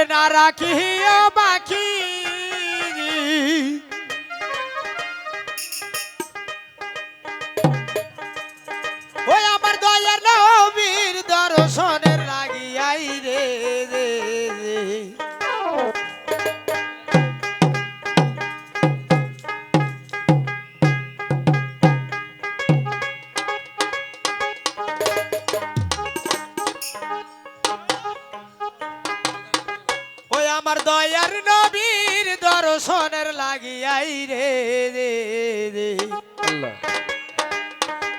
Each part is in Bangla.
বাকি রাখি বাকি ওই আমার দয়ার নবীর দর্শনের লাগিয়াই রে রে। আমার দয়ার নবীর দর্শনের লাগিয়াই রে রে রে।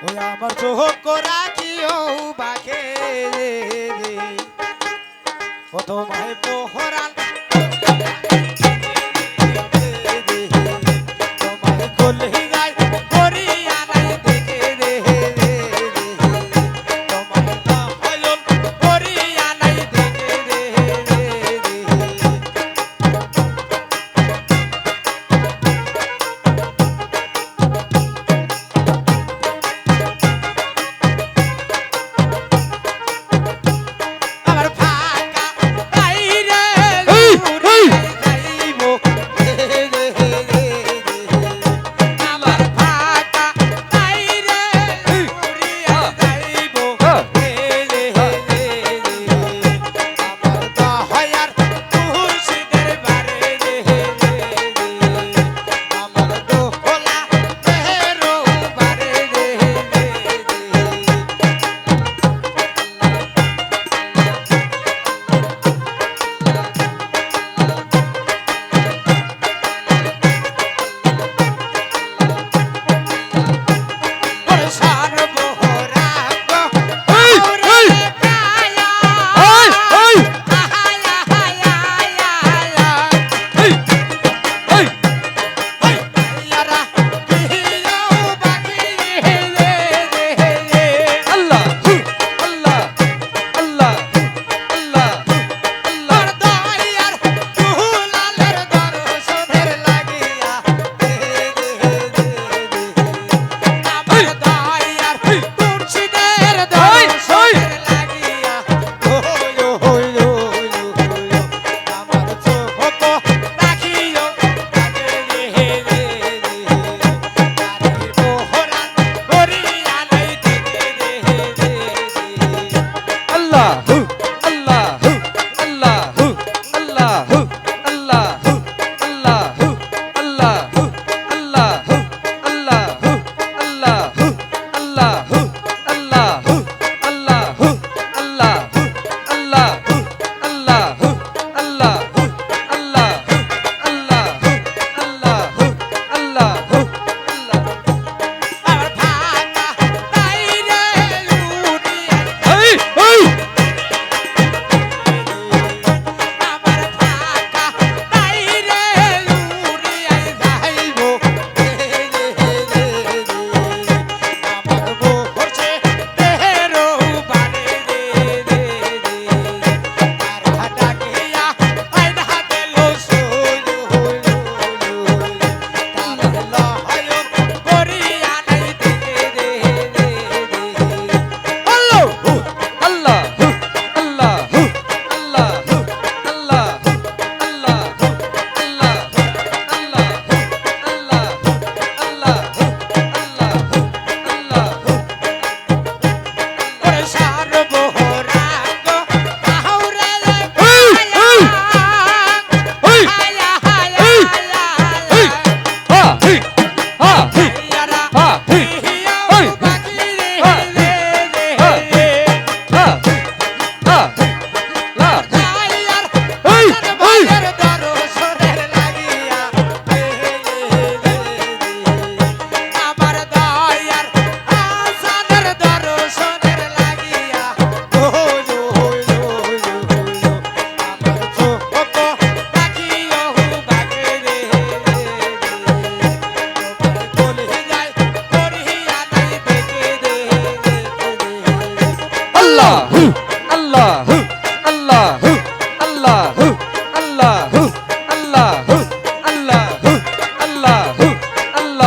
ওই আমার চোখ রাখিও বাকে রে রে। ও তোমায়